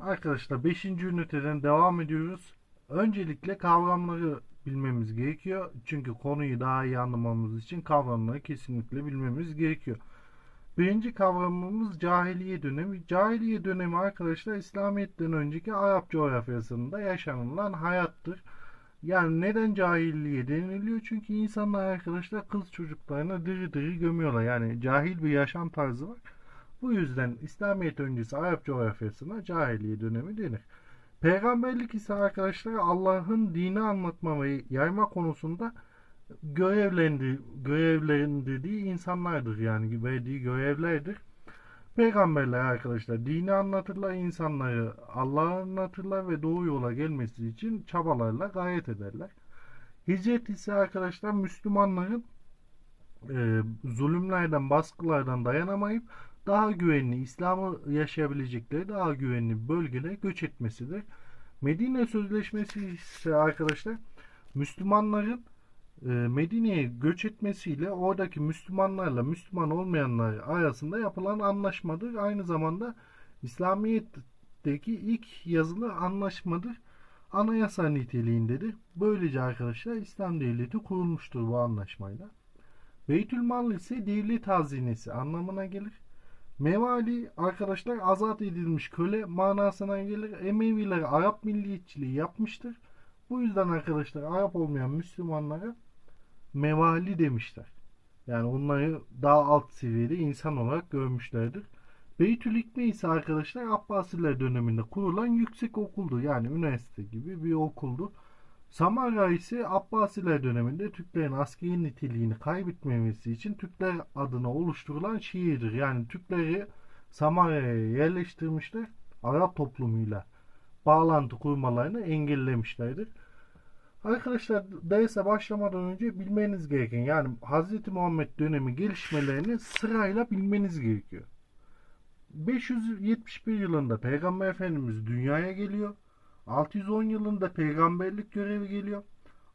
Arkadaşlar 5. üniteden devam ediyoruz. Öncelikle kavramları bilmemiz gerekiyor. Çünkü konuyu daha iyi anlamamız için kavramları kesinlikle bilmemiz gerekiyor. Birinci kavramımız cahiliye dönemi. Cahiliye dönemi arkadaşlar İslamiyet'ten önceki Arap coğrafyasında yaşanılan hayattır. Yani neden cahilliğe deniliyor? Çünkü insanlar arkadaşlar kız çocuklarını diri diri gömüyorlar. Yani cahil bir yaşam tarzı var. Bu yüzden İslamiyet öncesi Arap coğrafyasına cahiliye dönemi denir. Peygamberlik ise arkadaşlar Allah'ın dini anlatma ve yayma konusunda görevlendi, görevlendirdiği insanlardır yani verdiği görevlerdir. Peygamberler arkadaşlar dini anlatırlar, insanları Allah'ı anlatırlar ve doğru yola gelmesi için çabalarla gayret ederler. Hicret ise arkadaşlar Müslümanların e, zulümlerden, baskılardan dayanamayıp daha güvenli, İslam'ı yaşayabilecekleri daha güvenli bölgelere göç etmesidir. Medine Sözleşmesi ise arkadaşlar Müslümanların e, Medine'ye göç etmesiyle oradaki Müslümanlarla Müslüman olmayanlar arasında yapılan anlaşmadır. Aynı zamanda İslamiyet'teki ilk yazılı anlaşmadır. Anayasa niteliğindedir. Böylece arkadaşlar İslam devleti kurulmuştur bu anlaşmayla. Beytülmal ise devlet hazinesi anlamına gelir. Mevali arkadaşlar azat edilmiş köle manasına gelir. Emeviler Arap milliyetçiliği yapmıştır. Bu yüzden arkadaşlar Arap olmayan Müslümanlara mevali demişler. Yani onları daha alt seviyede insan olarak görmüşlerdir. Beytül Hikme ise arkadaşlar Abbasiler döneminde kurulan yüksek okuldu. Yani üniversite gibi bir okuldu. Samarra ise Abbasiler döneminde Türklerin askeri niteliğini kaybetmemesi için Türkler adına oluşturulan şehirdir. Yani Türkleri Samarra'ya yerleştirmişler. Arap toplumuyla bağlantı kurmalarını engellemişlerdir. Arkadaşlar derse başlamadan önce bilmeniz gereken yani Hz. Muhammed dönemi gelişmelerini sırayla bilmeniz gerekiyor. 571 yılında Peygamber Efendimiz dünyaya geliyor. 610 yılında peygamberlik görevi geliyor.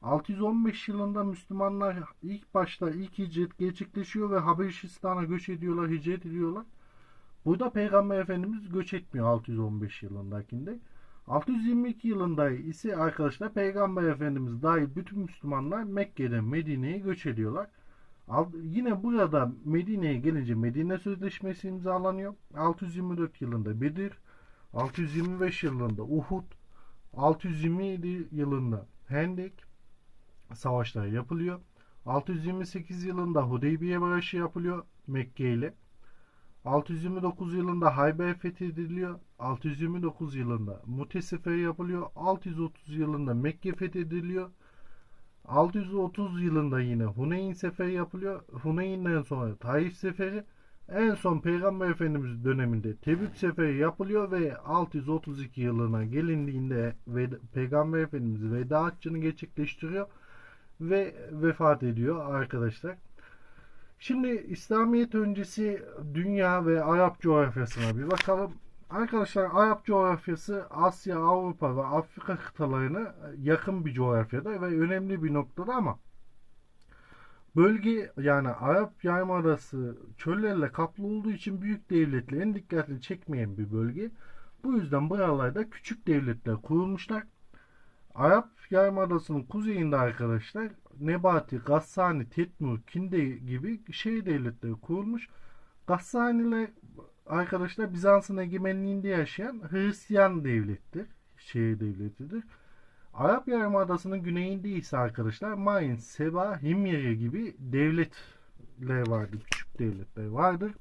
615 yılında Müslümanlar ilk başta ilk hicret gerçekleşiyor ve Habeşistan'a göç ediyorlar, hicret ediyorlar. Burada Peygamber Efendimiz göç etmiyor 615 yılındakinde. 622 yılında ise arkadaşlar Peygamber Efendimiz dahil bütün Müslümanlar Mekke'den Medine'ye göç ediyorlar. Yine burada Medine'ye gelince Medine Sözleşmesi imzalanıyor. 624 yılında Bedir, 625 yılında Uhud, 627 yılında Hendek savaşları yapılıyor. 628 yılında Hudeybiye Barışı yapılıyor Mekke ile. 629 yılında Hayber fethediliyor. 629 yılında Mute Seferi yapılıyor. 630 yılında Mekke fethediliyor. 630 yılında yine Huneyn Seferi yapılıyor. Huneyn'den sonra Taif Seferi. En son Peygamber Efendimiz döneminde Tebük Seferi yapılıyor ve 632 yılına gelindiğinde Peygamber Efendimiz veda haccını gerçekleştiriyor ve vefat ediyor arkadaşlar. Şimdi İslamiyet öncesi dünya ve Arap coğrafyasına bir bakalım. Arkadaşlar Arap coğrafyası Asya, Avrupa ve Afrika kıtalarına yakın bir coğrafyada ve önemli bir noktada ama bölge yani Arap Yarımadası çöllerle kaplı olduğu için büyük devletlerin en dikkatli çekmeyen bir bölge. Bu yüzden buralarda küçük devletler kurulmuşlar. Arap Yarımadası'nın kuzeyinde arkadaşlar Nebati, Gassani, Tetmur, Kinde gibi şehir devletleri kurulmuş. Gassaniler arkadaşlar Bizans'ın egemenliğinde yaşayan Hristiyan devlettir. Şehir devletidir. Arap Yarımadası'nın güneyinde ise arkadaşlar Main, Seba, Himyeri gibi devletler vardır. Küçük devletler vardır.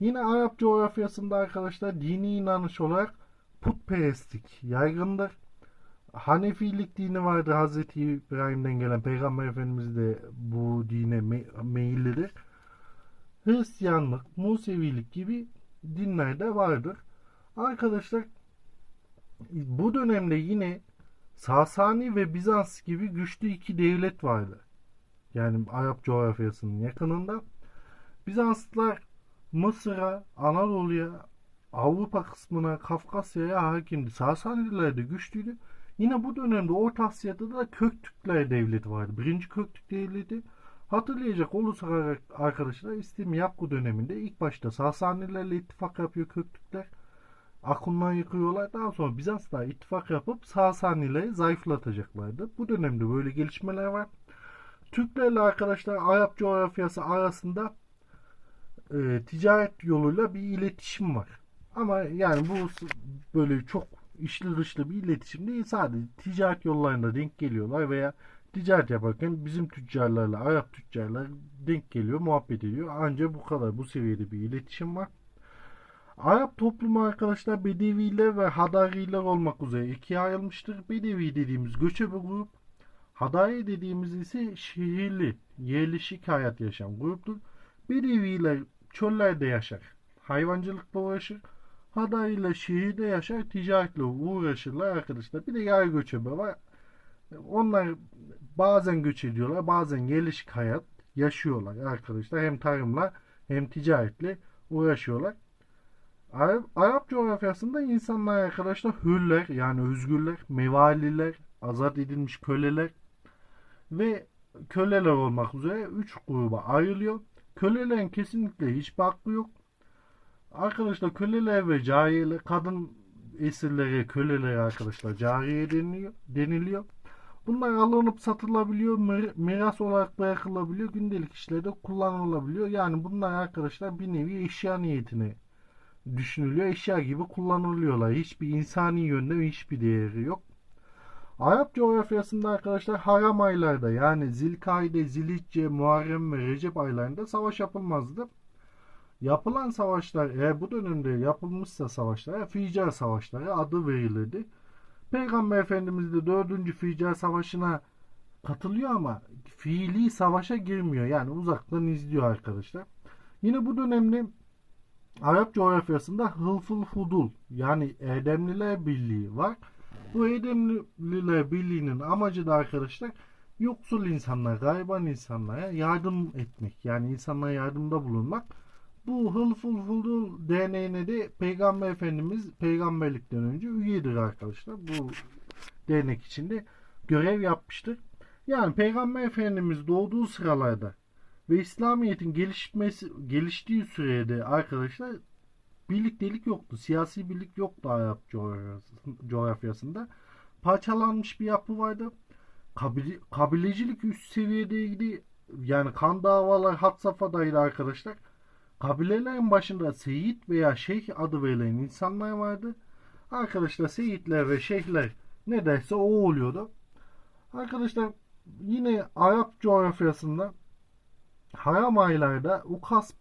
Yine Arap coğrafyasında arkadaşlar dini inanış olarak putperestlik yaygındır. Hanefilik dini vardı. Hazreti İbrahim'den gelen Peygamber Efendimiz de bu dine me meyillidir. Hristiyanlık, Musevilik gibi dinler de vardır. Arkadaşlar bu dönemde yine Sasani ve Bizans gibi güçlü iki devlet vardı. Yani Arap coğrafyasının yakınında. Bizanslılar Mısır'a, Anadolu'ya, Avrupa kısmına, Kafkasya'ya hakimdi. Sasaniler de güçlüydü. Yine bu dönemde Orta Asya'da da Köktürkler devleti vardı. Birinci Köktürk devleti hatırlayacak olursak arkadaşlar İstim Yakku döneminde ilk başta Sasanilerle ittifak yapıyor Köktürkler. Akundan yıkıyorlar. Daha sonra Bizans'la ittifak yapıp Sasanileri zayıflatacaklardı. Bu dönemde böyle gelişmeler var. Türklerle arkadaşlar Arap coğrafyası arasında e, ticaret yoluyla bir iletişim var. Ama yani bu böyle çok içli dışlı bir iletişim değil. Sadece ticaret yollarında denk geliyorlar veya ticaret yaparken bizim tüccarlarla Arap tüccarlar denk geliyor, muhabbet ediyor. Ancak bu kadar, bu seviyede bir iletişim var. Arap toplumu arkadaşlar Bedeviler ve Hadariler olmak üzere ikiye ayrılmıştır. Bedevi dediğimiz göçebe grup, Hadari dediğimiz ise şehirli, yerleşik hayat yaşayan gruptur. Bedeviler çöllerde yaşar, hayvancılıkla uğraşır. Hadariler şehirde yaşar, ticaretle uğraşırlar arkadaşlar. Bir de yay göçebe var. Onlar bazen göç ediyorlar, bazen yerleşik hayat yaşıyorlar arkadaşlar. Hem tarımla hem ticaretle uğraşıyorlar. Arap, coğrafyasında insanlar arkadaşlar hürler yani özgürler, mevaliler, azat edilmiş köleler ve köleler olmak üzere 3 gruba ayrılıyor. Kölelerin kesinlikle hiçbir hakkı yok. Arkadaşlar köleler ve cariyeler, kadın esirlere, kölelere arkadaşlar cariye deniliyor. deniliyor. Bunlar alınıp satılabiliyor, mir- miras olarak bırakılabiliyor, gündelik işlerde kullanılabiliyor. Yani bunlar arkadaşlar bir nevi eşya niyetine düşünülüyor. Eşya gibi kullanılıyorlar. Hiçbir insani yönde hiçbir değeri yok. Arap coğrafyasında arkadaşlar haram aylarda yani Zilkayde, Zilhicce, Muharrem ve Recep aylarında savaş yapılmazdı. Yapılan savaşlar eğer bu dönemde yapılmışsa savaşlara Ficar Savaşları adı verilirdi. Peygamber Efendimiz de 4. Ficar Savaşı'na katılıyor ama fiili savaşa girmiyor. Yani uzaktan izliyor arkadaşlar. Yine bu dönemde Arap coğrafyasında Hılful Fudul yani Erdemliler Birliği var. Bu Erdemliler Birliği'nin amacı da arkadaşlar yoksul insanlara, gariban insanlara yardım etmek. Yani insanlara yardımda bulunmak. Bu Hılful Fudul derneğine de Peygamber Efendimiz peygamberlikten önce üyedir arkadaşlar. Bu dernek içinde görev yapmıştır. Yani Peygamber Efendimiz doğduğu sıralarda ve İslamiyet'in gelişmesi geliştiği sürede arkadaşlar birliktelik yoktu. Siyasi birlik yoktu Arap coğrafyası- coğrafyasında. Parçalanmış bir yapı vardı. Kabile, kabilecilik üst seviyedeydi. Yani kan davalar had safhadaydı arkadaşlar. Kabilelerin başında Seyit veya Şeyh adı verilen insanlar vardı. Arkadaşlar Seyitler ve Şeyhler ne derse o oluyordu. Arkadaşlar yine Arap coğrafyasında haram aylarda Ukas